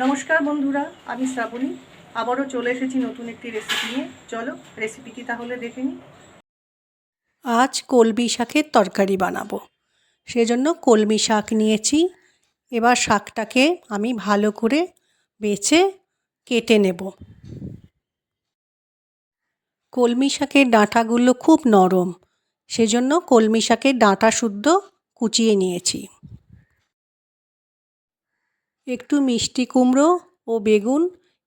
নমস্কার বন্ধুরা, আমি শ্রাবণী। আবারও চলে এসেছি নতুন একটি রেসিপি নিয়ে। চলো রেসিপিটি তাহলে দেখে নিই। আজ কলমি শাকের তরকারি বানাবো। সেজন্য কলমি শাক নিয়েছি। এবার শাকটাকে আমি ভালো করে বেছে কেটে নেব। কলমি শাকের ডাঁটাগুলো খুব নরম। সেজন্য কলমি শাকের ডাঁটা শুদ্ধ কুচিয়ে নিয়েছি। একটু মিষ্টি কুমড়ো ও বেগুন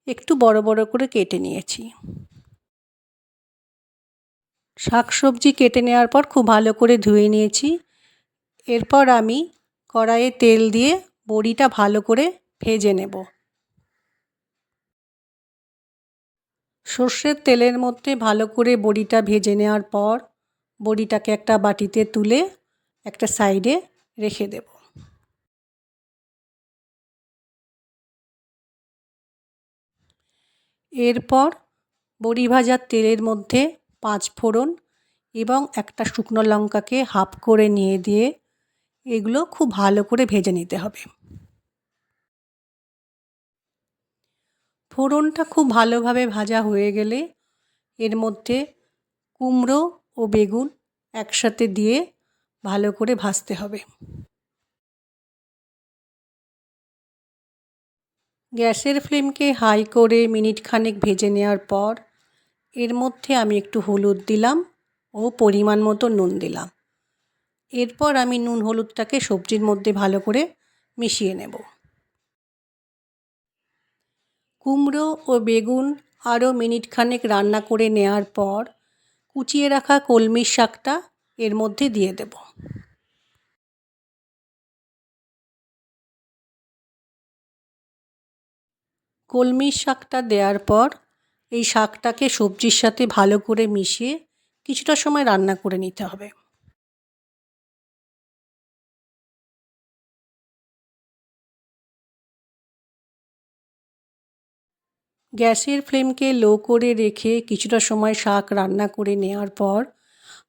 একটু বড় বড় করে কেটে নিয়েছি। শাক সবজি কেটে নেওয়ার পর খুব ভালো করে ধুয়ে নিয়েছি। এরপর আমি কড়াইয়ে তেল দিয়ে বড়িটা ভালো করে ভেজে নেব। সর্ষের তেলের মধ্যে ভালো করে বড়িটা ভেজে নেওয়ার পর বড়িটাকে একটা বাটিতে তুলে একটা সাইডে রেখে দেব। এরপর বড়ি ভাজার তেলের মধ্যে পাঁচ ফোড়ন এবং একটা শুকনো লঙ্কাকে হাফ করে নিয়ে দিয়ে এগুলো খুব ভালো করে ভেজে নিতে হবে। ফোড়নটা খুব ভালোভাবে ভাজা হয়ে গেলে এর মধ্যে কুমড়ো ও বেগুন একসাথে দিয়ে ভালো করে ভাজতে হবে। গ্যাসের ফ্লেমকে হাই করে মিনিট খানেক ভেজে নেওয়ার পর, এর মধ্যে আমি একটু হলুদ দিলাম ও পরিমাণ মতো নুন দিলাম। এরপর আমি নুন হলুদটাকে সবজির মধ্যে ভালো করে মিশিয়ে নেব। কুমড়ো ও বেগুন আরও মিনিট খানেক রান্না করে নেওয়ার পর, কুচিয়ে রাখা কলমির শাকটা এর মধ্যে দিয়ে দেব। কলমির শাকটা দেওয়ার পর এই শাকটাকে সবজির সাথে ভালো করে মিশিয়ে কিছুটা সময় রান্না করে নিতে হবে। গ্যাসের ফ্লেমকে লো করে রেখে কিছুটা সময় শাক রান্না করে নেওয়ার পর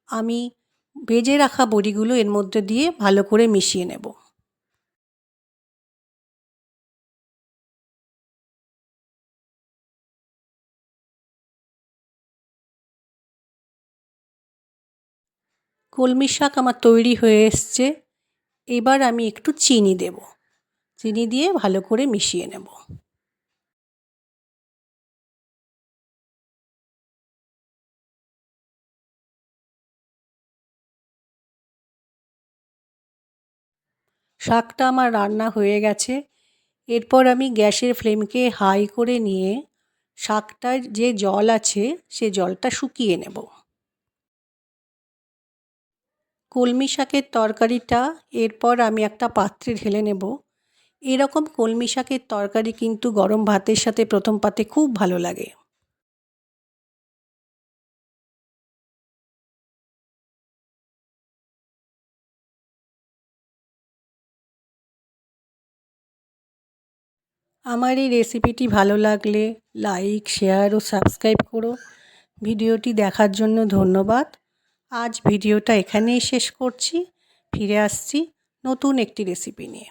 আমি ভেজে রাখা বড়িগুলো এর মধ্যে দিয়ে ভালো করে মিশিয়ে নেব। কলমি শাক আমার তৈরি হয়ে এসছে। এবার আমি একটু চিনি দেব। চিনি দিয়ে ভালো করে মিশিয়ে নেব। শাকটা আমার রান্না হয়ে গেছে। এরপর আমি গ্যাসের ফ্লেমকে হাই করে নিয়ে শাকটার যে জল আছে, সে জলটা শুকিয়ে নেব। কলমি শাকের তরকারিটা এরপর আমি একটা পাত্রে ঢেলে নেব। এরকম কলমি শাকের তরকারি কিন্তু গরম ভাতের সাথে প্রথম পাতে খুব ভালো লাগে। আমার এই রেসিপিটি ভালো লাগলে লাইক, শেয়ার ও সাবস্ক্রাইব করো। ভিডিওটি দেখার জন্য ধন্যবাদ। আজ ভিডিওটা এখানেই শেষ করছি। ফিরে আসছি নতুন একটি রেসিপি নিয়ে।